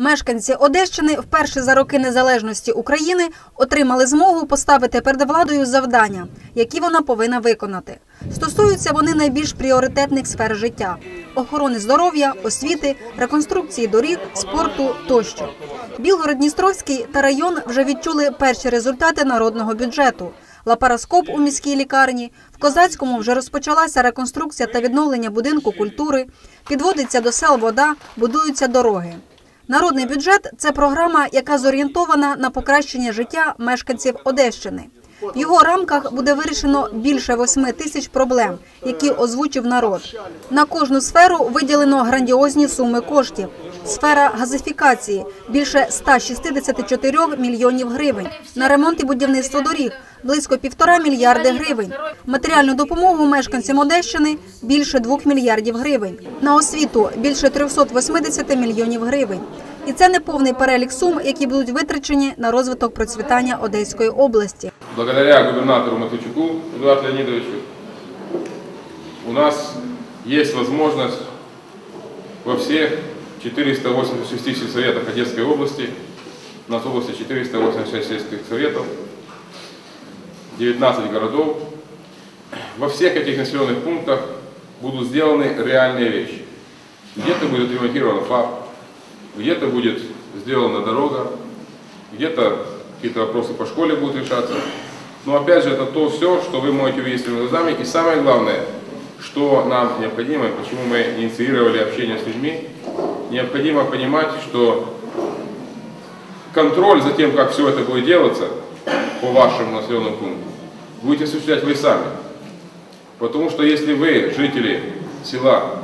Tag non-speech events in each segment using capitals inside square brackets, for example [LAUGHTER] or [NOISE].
Мешканці Одещини вперше за роки незалежності України отримали змогу поставити перед владою завдання, які вона повинна виконати. Стосуються вони найбільш пріоритетних сфер життя: охорони здоров'я, освіти, реконструкції доріг, спорту тощо. Білгород-Дністровський та район вже відчули перші результати народного бюджету. Лапароскоп у міській лікарні. В Козацькому вже розпочалася реконструкція та відновлення будинку культури. Підводиться до сел вода, будуються дороги. Народний бюджет це програма, яка зорієнтована на покращення життя мешканців Одещини. В його рамках буде вирішено більше восьми тисяч проблем, які озвучив народ. На кожну сферу виділено грандіозні суми коштів. Сфера газифікації більше 164 мільйонів гривень. На ремонт і будівництво доріг близько півтора мільярди гривень. Матеріальну допомогу мешканцям Одещини більше 2 мільярдів гривень. На освіту більше 380 мільйонів гривень. І це не повний перелік сум, які будуть витрачені на розвиток процвітання Одеської області. Благодаря губернатору Матвейчуку Эдуарду Леонидовичу у нас есть возможность во всех 486 сельсоветах Одесской области, у нас в области 486 сельских советов, 19 городов, во всех этих населенных пунктах будут сделаны реальные вещи. Где-то будет ремонтирован ФАП, где-то будет сделана дорога, где-то какие-то вопросы по школе будут решаться. Но опять же, это то все, что вы можете увидеть своими глазами. И самое главное, что нам необходимо, и почему мы инициировали общение с людьми, необходимо понимать, что контроль за тем, как все это будет делаться по вашему населенному пункту, будете осуществлять вы сами. Потому что если вы, жители села,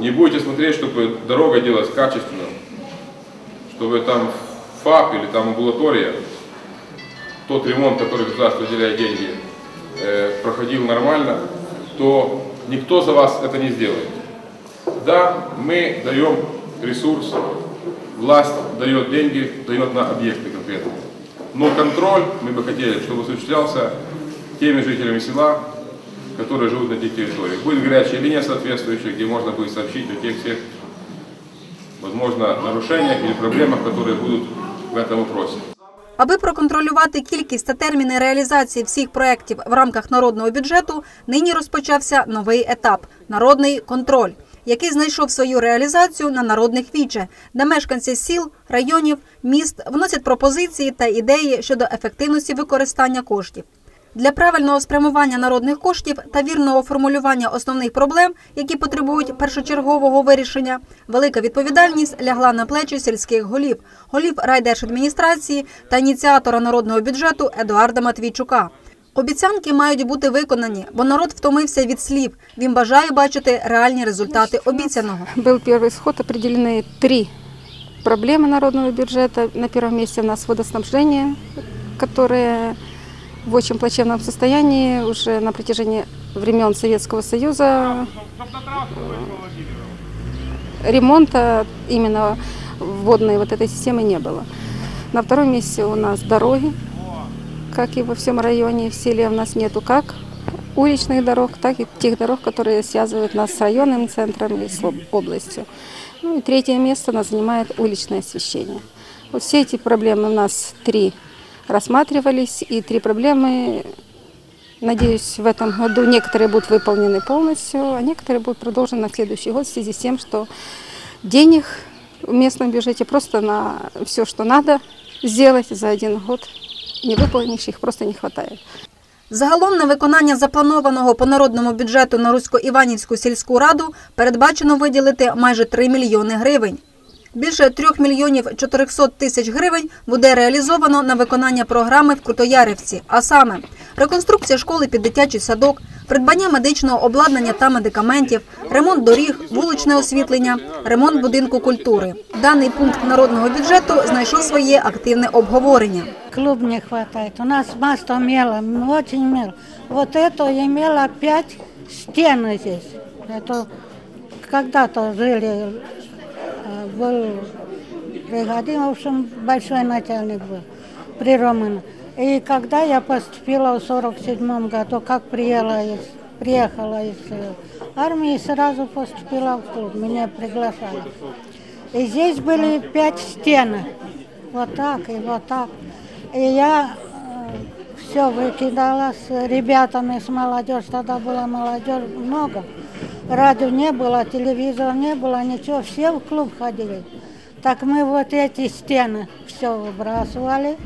не будете смотреть, чтобы дорога делалась качественно, чтобы там ФАП или там амбулатория, тот ремонт, который государство выделяет деньги, э, проходил нормально, то никто за вас это не сделает. Да, мы даем ресурс, власть дает деньги, дает на объекты конкретные. Но контроль мы бы хотели, чтобы осуществлялся теми жителями села, которые живут на этих территориях. Будет горячая линия соответствующая, где можно будет сообщить о тех всех, возможно, нарушениях или проблемах, которые будут в этом вопросе. Аби проконтролювати кількість та терміни реалізації всіх проєктів в рамках народного бюджету, нині розпочався новий етап народний контроль, який знайшов свою реалізацію на народних віче, де мешканці сіл, районів, міст вносять пропозиції та ідеї щодо ефективності використання коштів. Для правильного спрямування народних коштів та вірного формулювання основних проблем, які потребують першочергового вирішення, велика відповідальність лягла на плечі сільських голів, голів райдержадміністрації та ініціатора народного бюджету Едуарда Матвійчука. Обіцянки мають бути виконані, бо народ втомився від слів. Він бажає бачити реальні результати обіцяного. Был первый сход, определены три проблемы народного бюджета. На первом месте у нас водоснабжение, которое в очень плачевном состоянии уже на протяжении времен Советского Союза. Э, Ремонта именно водной вот этой системы не было. На втором месте у нас дороги, как и во всем районе, в селе у нас нету как уличных дорог, так и тех дорог, которые связывают нас с районным центром и с об- областью. Ну и третье место нас занимает уличное освещение. Вот все эти проблемы у нас три рассматривались, и три проблемы, надеюсь, в этом году некоторые будут выполнены полностью, а некоторые будут продолжены на следующий год в связи с тем, что денег в местном бюджете просто на все, что надо сделать за один год, не выполнишь, їх просто не вистачає. Загалом на виконання запланованого по народному бюджету на Русько-Іванівську сільську раду передбачено виділити майже 3 мільйони гривень. Більше 3 мільйонів 400 тисяч гривень буде реалізовано на виконання програми в Крутоярівці, а саме реконструкція школи під дитячий садок, придбання медичного обладнання та медикаментів, ремонт доріг, вуличне освітлення, ремонт будинку культури. Даний пункт народного бюджету знайшов своє активне обговорення. Клуб не хватает. У нас масса мела, очень мело. Вот это имело пять стен здесь. Это когда-то жили, э, был бригадир, в общем, большой начальник был, при Романове. И когда я поступила в 47 году, как приехала из, приехала из э, армии, сразу поступила в клуб, меня приглашали. И здесь были пять стен. Вот так и вот так. И я все выкидала с ребятами, с молодежью. Тогда была молодежь много. Радио не было, телевизора не было, ничего. Все в клуб ходили. Так мы вот эти стены все выбрасывали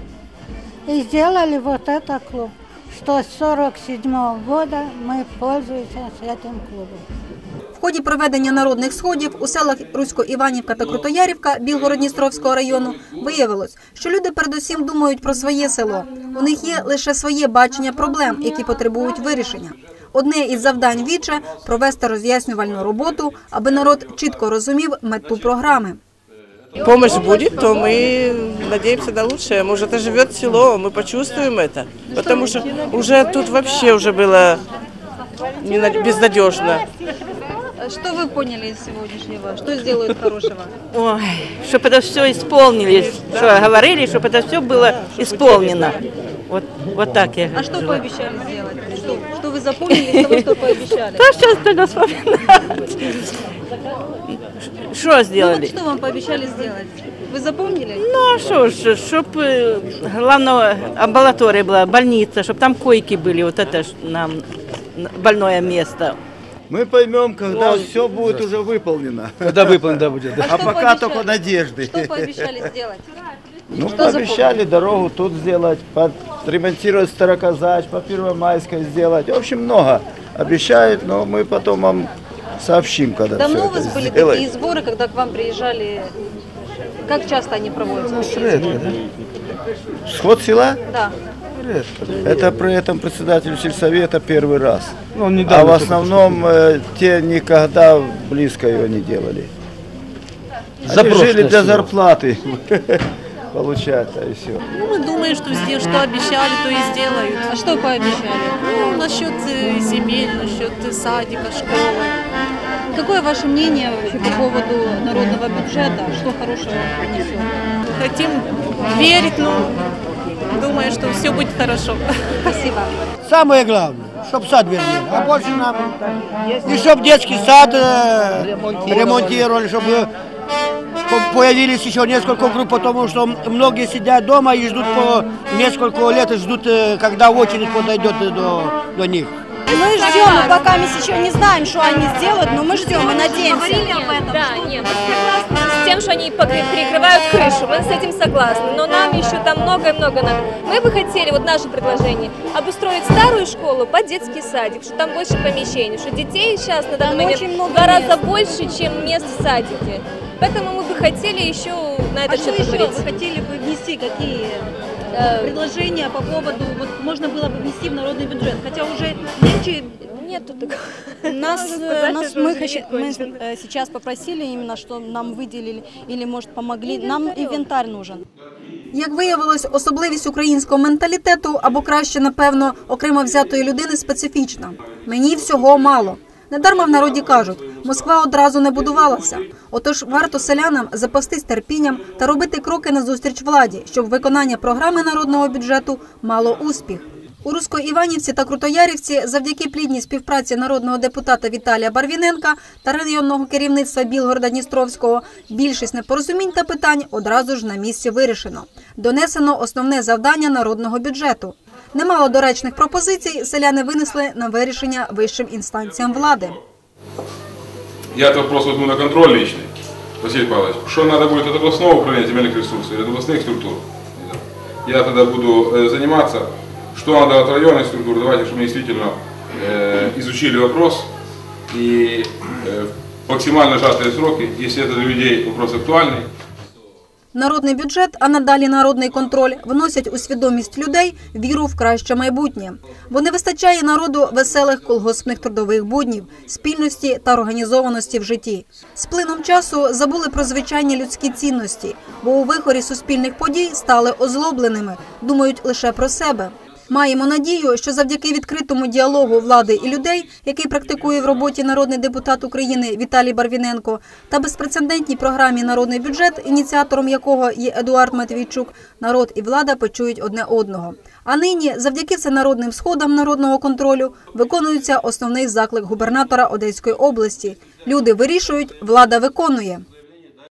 и сделали вот этот клуб. Что с 47 года мы пользуемся этим клубом. В ході проведення народних сходів у селах Русько-Іванівка та Крутоярівка Білгород-Дністровського району виявилось, що люди передусім думають про своє село. У них є лише своє бачення проблем, які потребують вирішення. Одне із завдань віче провести роз'яснювальну роботу, аби народ чітко розумів мету програми. помощь будет, то мы надеемся на лучшее. Может, это живет село, мы почувствуем это. Потому что уже тут вообще уже было нена- безнадежно. Що ви поняли із сьогоднішнього? Що зроблять хорошого? Ой, чтобы это все исполнилось, что говорили, чтобы это все было исполнено. Вот, вот так я. А что пообещали сделать? Запомнили из того, что пообещали? Да сейчас только вспоминать. Что Ну вот сделали? что вам пообещали сделать? Вы запомнили? Ну а что ж, чтобы главное амбулатория была, больница, чтобы там койки были, вот это нам больное место. Мы поймем, когда все будет уже выполнено. Когда выполнено будет. Да. А пока только надежды. Что пообещали сделать? Ну, Что пообещали дорогу тут сделать, подремонтировать Староказач, по Первомайской сделать. В общем, много обещают, но мы потом вам сообщим, когда Давно все у вас это были сделаем. такие сборы, когда к вам приезжали? Как часто они проводятся? Редко, да? Сход села? Да. Это при этом председатель сельсовета первый раз. Ну, он А в основном э, те никогда близко его не делали. Они жили для село. зарплаты [LAUGHS] получать, а и все. Ну, мы думаем, что, сдел- что обещали, то и сделают. А что пообещали? Ну, насчет э, земель, насчет э, садика, школы. Какое ваше мнение вообще по поводу народного бюджета? Что хорошего принесет? Хотим верить, но думаю, что все будет хорошо. Спасибо. Самое главное, чтобы сад вернули. А больше нам... И чтобы детский сад э, ремонтировали, чтобы появились еще несколько групп, потому что многие сидят дома и ждут по несколько лет, и ждут, э, когда очередь подойдет до, до них. Мы ждем, мы пока мы еще не знаем, что они сделают, но мы ждем, мы надеемся. Да, нет, с тем, что они покры- перекрывают крышу, мы с этим согласны, но нам еще там много и много надо. Мы бы хотели, вот наше предложение, обустроить старую школу под детский садик, что там больше помещений, что детей сейчас на данный момент раза мест. больше, чем мест в садике. Поэтому мы бы хотели еще на А этот что счет еще поговорить. вы хотели бы внести? Какие Э, предложения по поводу, вот можно было бы внести в народный бюджет? Хотя уже нынче Нету такого. [LAUGHS] Нас, Можно э, сказать, нас что мы, уже хочу- нет мы, кончено. э, сейчас попросили именно, что нам выделили или, может, помогли. Нам инвентарь нужен. Як виявилось, особливість українського менталітету або краще, напевно, окремо взятої людини специфічна. Мені всього мало. Недарма в народі кажуть, Москва одразу не будувалася. Отож, варто селянам запастись терпінням та робити кроки назустріч владі, щоб виконання програми народного бюджету мало успіх. У Русько-Іванівці та Крутоярівці завдяки плідній співпраці народного депутата Віталія Барвіненка та районного керівництва Білгорода Дністровського більшість непорозумінь та питань одразу ж на місці вирішено. Донесено основне завдання народного бюджету. Немало доречних пропозицій селяни винесли на вирішення вищим інстанціям влади. Я этот вопрос возьму на контроль личный, Василий Павлович. Что надо будет от областного управления земельных ресурсов или от областных структур? Я тогда буду э, заниматься. Что надо от районных структур? Давайте, чтобы мы действительно э, изучили вопрос и э, в максимально сжатые сроки, если это для людей вопрос актуальный, Народний бюджет, а надалі народний контроль вносять у свідомість людей віру в краще майбутнє, бо не вистачає народу веселих колгоспних трудових буднів, спільності та організованості в житті. З плином часу забули про звичайні людські цінності, бо у вихорі суспільних подій стали озлобленими, думають лише про себе. Маємо надію, що завдяки відкритому діалогу влади і людей, який практикує в роботі народний депутат України Віталій Барвіненко, та безпрецедентній програмі Народний бюджет, ініціатором якого є Едуард Матвійчук, народ і влада почують одне одного. А нині, завдяки всенародним сходам народного контролю, виконується основний заклик губернатора Одеської області. Люди вирішують, влада виконує.